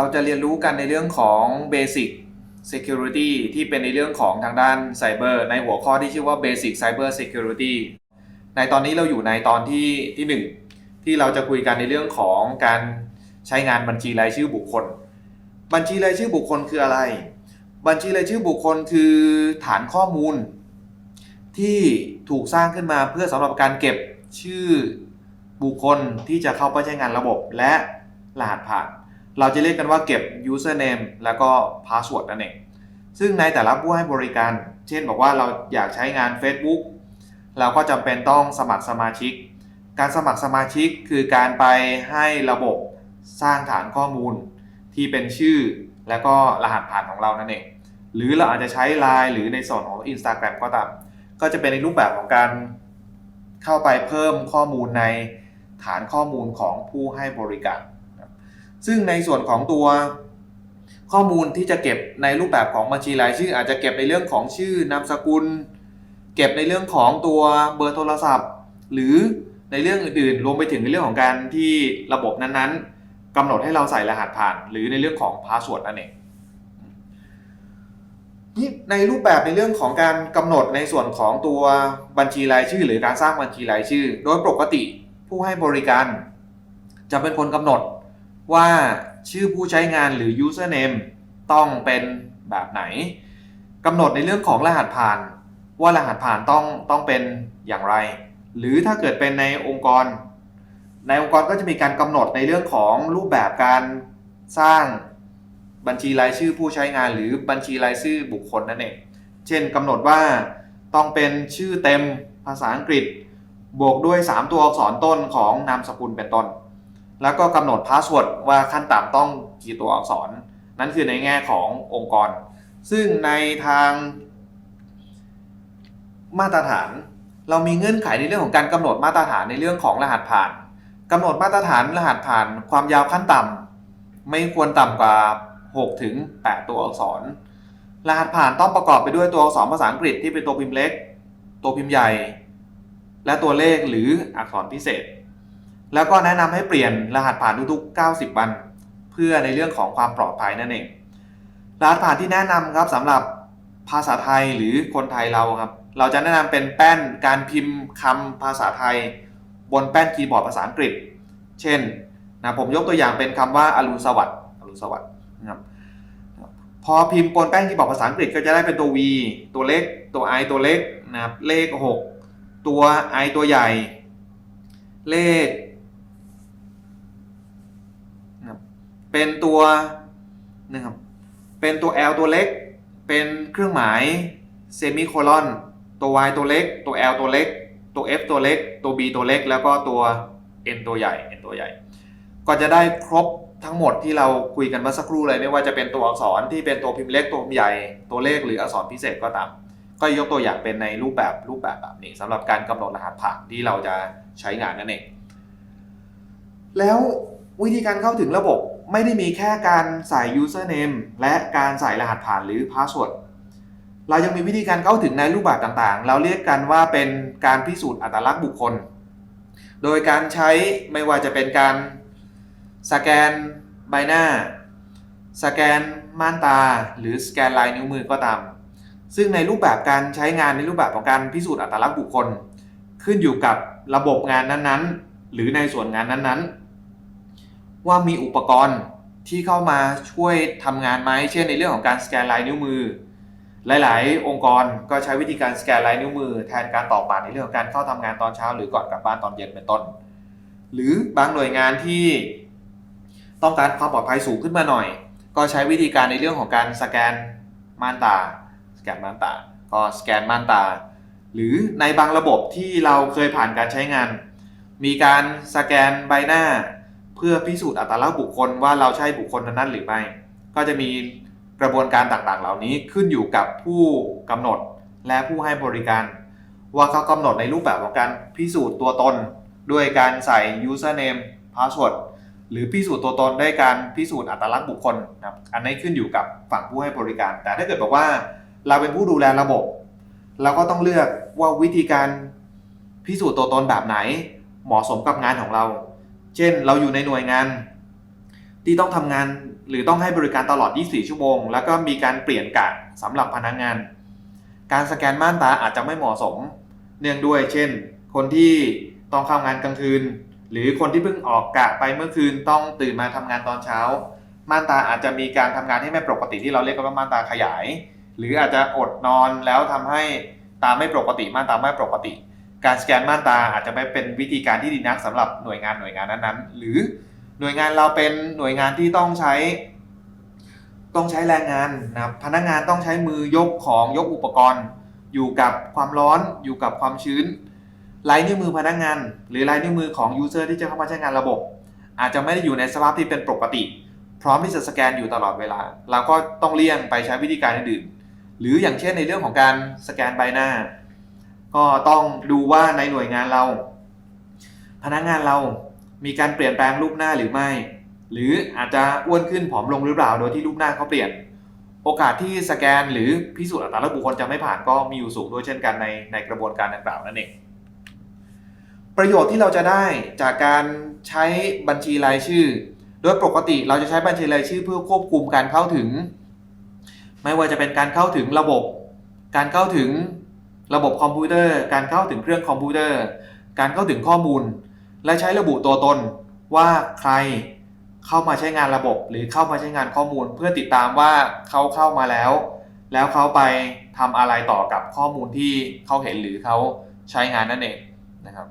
เราจะเรียนรู้กันในเรื่องของ Basic Security ที่เป็นในเรื่องของทางด้าน Cyber ในหัวข้อที่ชื่อว่า Basic Cyber Security ในตอนนี้เราอยู่ในตอนที่ที่หนึ่งที่เราจะคุยกันในเรื่องของการใช้งานบัญชีรายชื่อบุคคล บัญชีรายชื่อบุคคลคืออะไร บัญชีรายชื่อบุคคลคือฐานข้อมูล ที่ถูกสร้างขึ้นมาเพื่อสำหรับการเก็บชื่อบุคคลที่จะเข้าไปใช้งานระบบและรหัสผ่าน เราจะเรียกกันว่าเก็บ username แล้วก็ password นั่นเอง ซึ่งในแต่ละผู้ให้บริการ เช่นบอกว่าเราอยากใช้งาน Facebook เราก็จำเป็นต้องสมัครสมาชิก การสมัครสมาชิกคือการไปให้ระบบสร้างฐานข้อมูล ที่เป็นชื่อแล้วก็รหัสผ่านของเรานั่นเอง หรือเราอาจจะใช้ Line หรือในส่วนของ Instagram ก็ตาม ก็จะเป็นในรูปแบบของการเข้าไปเพิ่มข้อมูลในฐานข้อมูลของผู้ให้บริการ ซึ่งในส่วนของตัวข้อมูลที่จะเก็บในรูปแบบของบัญชีรายชื่ออาจจะเก็บในเรื่องของชื่อนามสกุล เก็บในเรื่องของตัวเบอร์โทรศัพท์ หรือในเรื่องอื่นๆ รวมไปถึงในเรื่องของการที่ระบบนั้นๆกำหนดให้เราใส่รหัสผ่าน หรือในเรื่องของพาสเวิร์ดนั่นเองนี่ในรูปแบบในเรื่องของการกำหนดในส่วนของตัวบัญชีรายชื่อ หรือการสร้างบัญชีรายชื่อ โดยปกติผู้ให้บริการ จะเป็นคนกำหนด ว่าชื่อผู้ใช้งานหรือ username ต้องเป็นแบบไหนกำหนดในเรื่องของรหัสผ่าน ว่ารหัสผ่านต้องต้องเป็นอย่างไร หรือถ้าเกิดเป็นในองค์กร ในองค์กรก็จะมีการกำหนดในเรื่องของรูปแบบการสร้างบัญชีรายชื่อผู้ใช้งาน หรือบัญชีรายชื่อบุคคลนั่นเอง เช่นกำหนดว่าต้องเป็นชื่อเต็มภาษาอังกฤษ บวกด้วย 3 ตัวอักษรต้นของนามสกุลเป็นต้น แล้วก็กำหนดพาสเวิร์ดว่าขั้นต่ำต้องกี่ตัวอักษร นั่นคือในแง่ขององค์กร ซึ่งในทางมาตรฐาน เรามีเงื่อนไขในเรื่องของการกำหนดมาตรฐานในเรื่องของรหัสผ่านกำหนดมาตรฐานรหัสผ่านความยาวขั้นต่ำไม่ควรต่ำกว่า6ถึง8ตัวอักษร รหัสผ่านต้องประกอบไปด้วยตัวอักษรภาษาอังกฤษที่เป็นตัวพิมพ์เล็ก ตัวพิมพ์ใหญ่ และตัวเลขหรืออักษรพิเศษ แล้วก็แนะนำให้เปลี่ยนรหัสผ่านทุกๆ 90 วัน เพื่อในเรื่องของความปลอดภัยนั่นเอง รหัสผ่านที่แนะนำครับสำหรับภาษาไทยหรือคนไทยเราครับ เราจะแนะนำเป็นแป้นการพิมพ์คำภาษาไทย บนแป้นคีย์บอร์ดภาษาอังกฤษ เช่นนะผมยกตัวอย่างเป็นคำว่าอรุณสวัสดิ์อรุณสวัสดิ์นะครับพอพิมพ์บนแป้นคีย์บอร์ดภาษาอังกฤษก็จะได้เป็นตัว V ตัวเล็ก ตัว I ตัวเล็กนะครับเลข 6 ตัว I ตัวใหญ่ เลขนะครับ เป็นตัวนะครับเป็นตัว L ตัวเล็ก เป็นเครื่องหมายเซมิโคลอนตัว Y ตัวเล็ก ตัว L ตัวเล็ก ตัว F ตัวเล็ก ตัว B ตัวเล็ก แล้วก็ตัว N ตัวใหญ่ N ตัวใหญ่ ก็จะได้ครบทั้งหมดที่เราคุยกันเมื่อสักครู่เลยไม่ว่าจะเป็นตัวอักษรที่เป็นตัวพิมพ์เล็กตัวพิมพ์ใหญ่ตัวเลขหรืออักษรพิเศษก็ตาม ก็ยกตัวอย่างเป็นในรูปแบบรูปแบบแบบนี้สำหรับการกำหนดรหัสผ่านที่เราจะใช้งานนั่นเองแล้ววิธีการเข้าถึงระบบ ไม่ได้มีแค่การใส่ username และการใส่รหัสผ่านหรือ password เรายังมีวิธีการเข้าถึงในรูปแบบต่างๆ เราเรียกกันว่าเป็นการพิสูจน์อัตลักษณ์บุคคล โดยการใช้ไม่ว่าจะเป็นการสแกนใบหน้า สแกนม่านตา หรือสแกนลายนิ้วมือก็ตาม ซึ่งในรูปแบบการใช้งานในรูปแบบของการพิสูจน์อัตลักษณ์บุคคล ขึ้นอยู่กับระบบงานนั้นๆ หรือในส่วนงานนั้นๆ ว่ามีอุปกรณ์ที่เข้ามาช่วยทำงานไหมเช่นในเรื่องของการสแกนลายนิ้วมือ หลาย ๆ องค์กรก็ใช้วิธีการสแกนลายนิ้วมือ แทนการตอกบัตรในเรื่องของการเข้าทำงานตอนเช้า หรือก่อนกลับบ้านตอนเย็นเป็นต้น หรือบางหน่วยงานที่ต้องการความปลอดภัยสูงขึ้นมาหน่อย ก็ใช้วิธีการในเรื่องของการสแกนม่านตา สแกนม่านตา ก็สแกนม่านตา หรือในบางระบบที่เราเคยผ่านการใช้งาน มีการสแกนใบหน้า เพื่อพิสูจน์อัตลักษณ์บุคคลว่าเราใช่บุคคลนั้นหรือไม่ ก็จะมีกระบวนการต่างๆ เหล่านี้ขึ้นอยู่กับผู้กำหนดและผู้ให้บริการ ว่าเขากำหนดในรูปแบบของการพิสูจน์ตัวตน ด้วยการใส่ username password หรือพิสูจน์ตัวตนด้วยการพิสูจน์อัตลักษณ์บุคคลนะครับอันนี้ขึ้นอยู่กับฝั่งผู้ให้บริการ แต่ถ้าเกิดบอกว่าเราเป็นผู้ดูแลระบบ เราก็ต้องเลือกว่าวิธีการพิสูจน์ตัวตนแบบไหน เหมาะสมกับงานของเรา เช่น เราอยู่ในหน่วยงาน ที่ต้องทำงานหรือต้องให้บริการตลอด 24 ชั่วโมง แล้วก็มีการเปลี่ยนกะสำหรับพนักงาน การสแกนม่านตาอาจจะไม่เหมาะสม เนื่องด้วย เช่น คนที่ต้องเข้างานกลางคืน หรือคนที่เพิ่งออกกะไปเมื่อคืนต้องตื่นมาทำงานตอนเช้า ม่านตาอาจจะมีการทำงานที่ไม่ปกติที่เราเรียกกันว่าม่านตาขยาย หรืออาจจะอดนอนแล้วทำให้ตาไม่ปกติม่านตาไม่ปกติ การสแกนม่านตาอาจจะไม่เป็นวิธีการที่ดีนักสำหรับหน่วยงานหน่วยงานนั้นๆ หรือหน่วยงานเราเป็นหน่วยงานที่ต้องใช้ ต้องใช้แรงงานนะครับพนักงานต้องใช้มือยกของยกอุปกรณ์ อยู่กับความร้อนอยู่กับความชื้นลายนิ้วมือพนักงาน หรือลายนิ้วมือของยูเซอร์ที่จะเข้ามาใช้งานระบบ อาจจะไม่ได้อยู่ในสภาพที่เป็นปกติ พร้อมที่จะสแกนอยู่ตลอดเวลา เราก็ต้องเลี่ยงไปใช้วิธีการอื่น หรืออย่างเช่นในเรื่องของการสแกนใบหน้า ก็ต้องดูว่าในหน่วยงานเรา พนักงานเรามีการเปลี่ยนแปลงรูปหน้าหรือไม่ หรืออาจจะอ้วนขึ้นผอมลงหรือเปล่าโดยที่รูปหน้าเขาเปลี่ยน โอกาสที่สแกนหรือพิสูจน์อัตลักษณ์บุคคลจะไม่ผ่านก็มีอยู่สูงด้วยเช่นกันในในกระบวนการดังกล่าวนั่นเองประโยชน์ที่เราจะได้จากการใช้บัญชีรายชื่อ โดยปกติเราจะใช้บัญชีรายชื่อ เพื่อควบคุมการเข้าถึง ไม่ว่าจะเป็นการเข้าถึงระบบ การเข้าถึง ระบบคอมพิวเตอร์ การเข้าถึงเครื่องคอมพิวเตอร์ การเข้าถึงข้อมูล และใช้ระบุตัวตนว่าใครเข้ามาใช้งานระบบ หรือเข้ามาใช้งานข้อมูล เพื่อติดตามว่าเขาเข้ามาแล้ว แล้วเขาไปทำอะไรต่อกับข้อมูลที่เขาเห็นหรือเขาใช้งานนั่นเองนะครับ